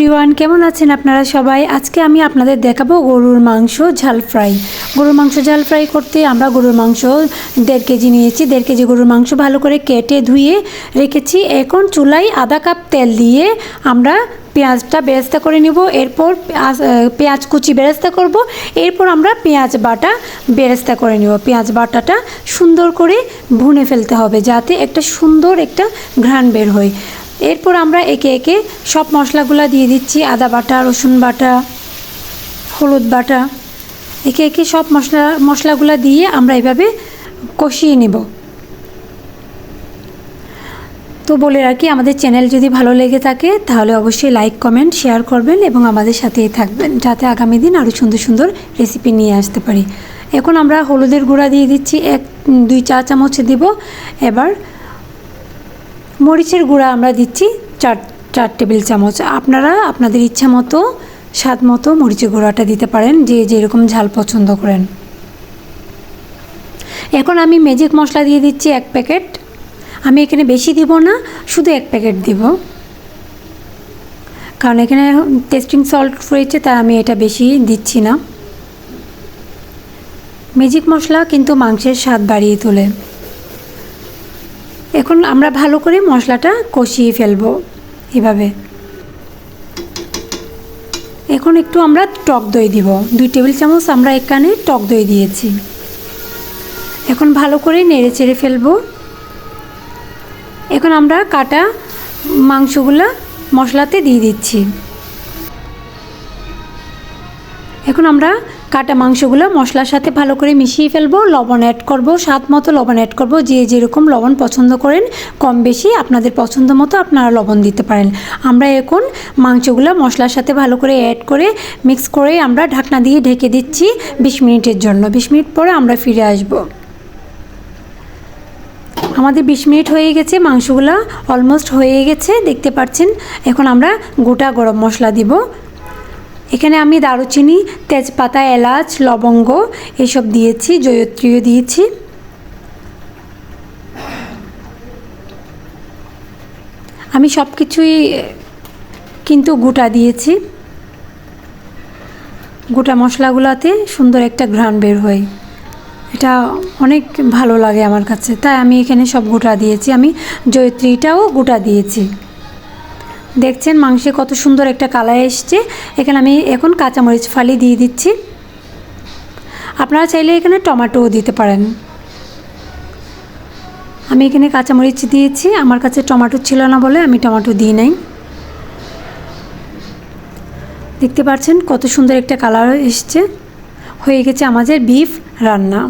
Everyone, কেমন আছেন আপনারা সবাই? আজকে আমি আপনাদের দেখাবো গরুর মাংস ঝাল ফ্রাই। গরুর মাংস ঝাল ফ্রাই করতে আমরা গরুর মাংস দেড় কেজি নিয়েছি। দেড় কেজি গরুর মাংস ভালো করে কেটে ধুয়ে রেখেছি। এখন চুলায় আধা কাপ তেল দিয়ে আমরা পেঁয়াজটা বেরেস্তা করে নিব। এরপর পেঁয়াজ কুচি বেরেস্তা করব। এরপর আমরা পেঁয়াজ বাটা বেরেস্তা করে নিব। পেঁয়াজ বাটাটা সুন্দর করে ভুনে ফেলতে হবে যাতে একটা সুন্দর একটা ঘ্রাণ বের হয়। এরপর আমরা একে একে সব মশলাগুলো দিয়ে দিচ্ছি, আদা বাটা, রসুন বাটা, হলুদ বাটা। একে একে সব মশলা, মশলাগুলো দিয়ে আমরা এভাবে কষিয়ে নেব। তো বলে রাখি, আমাদের চ্যানেল যদি ভালো লেগে থাকে, তাহলে অবশ্যই লাইক, কমেন্ট, শেয়ার করবেন এবং আমাদের সাথেই থাকবেন, যাতে আগামী দিন আরও সুন্দর সুন্দর রেসিপি নিয়ে আসতে পারি। এখন আমরা হলুদের গুঁড়া দিয়ে দিচ্ছি, এক, দুই চা চামচ দিব। এবার মরিচের গুঁড়া আমরা দিচ্ছি চার চার টেবিল চামচ। আপনারা আপনাদের ইচ্ছা মতো, স্বাদ মতো মরিচের গুঁড়াটা দিতে পারেন, যে যেরকম ঝাল পছন্দ করেন। এখন আমি ম্যাজিক মশলা দিয়ে দিচ্ছি এক প্যাকেট। আমি এখানে বেশি দিব না, শুধু এক প্যাকেট দিব। কারণ এখানে টেস্টিং সল্ট রয়েছে, তাই আমি এটা বেশি দিচ্ছি না। ম্যাজিক মশলা কিন্তু মাংসের স্বাদ বাড়িয়ে তোলে। এখন আমরা ভালো করে মশলাটা কষিয়ে ফেলব এভাবে। এখন একটু আমরা টক দই দিব। দুই টেবিল চামচ আমরা এখানে টক দই দিয়েছি। এখন ভালো করে নেড়ে চেড়ে ফেলব। এখন আমরা কাটা মাংসগুলো মশলাতে দিয়ে দিচ্ছি। এখন আমরা কাটা মাংসগুলো মশলার সাথে ভালো করে মিশিয়ে ফেলব, লবণ অ্যাড করব, স্বাদ মতো লবণ অ্যাড করব, যে যেরকম লবণ পছন্দ করেন, কম বেশি আপনাদের পছন্দ মতো আপনারা লবণ দিতে পারেন। আমরা এখন মাংসগুলো মশলার সাথে ভালো করে অ্যাড করে মিক্স করে আমরা ঢাকনা দিয়ে ঢেকে দিচ্ছি বিশ মিনিটের জন্য। বিশ মিনিট পরে আমরা ফিরে আসব। আমাদের বিশ মিনিট হয়ে গেছে, মাংসগুলো অলমোস্ট হয়ে গেছে, দেখতে পাচ্ছেন? এখন আমরা গোটা গরম মশলা দিব। এখানে আমি দারুচিনি, তেজপাতা, এলাচ, লবঙ্গ এসব দিয়েছি, জয়ত্রীও দিয়েছি। আমি সব কিছুই কিন্তু গোটা দিয়েছি। গোটা মশলাগুলোতে সুন্দর একটা ঘ্রাণ বের হয়। এটা অনেক ভালো লাগে আমার কাছে। তাই আমি এখানে সব গোটা দিয়েছি। আমি জয়ত্রীটাও গোটা দিয়েছি। দেখছেন মাংসে কত সুন্দর একটা কালার এসছে। এখানে আমি এখন কাঁচামরিচ ফালি দিয়ে দিচ্ছি। আপনারা চাইলে এখানে টমেটোও দিতে পারেন। আমি এখানে কাঁচামরিচ দিয়েছি। আমার কাছে টমেটো ছিল না বলে আমি টমেটো দিই নাই। দেখতে পাচ্ছেন কত সুন্দর একটা কালার এসছে। হয়ে গেছে আমাদের বিফ রান্না।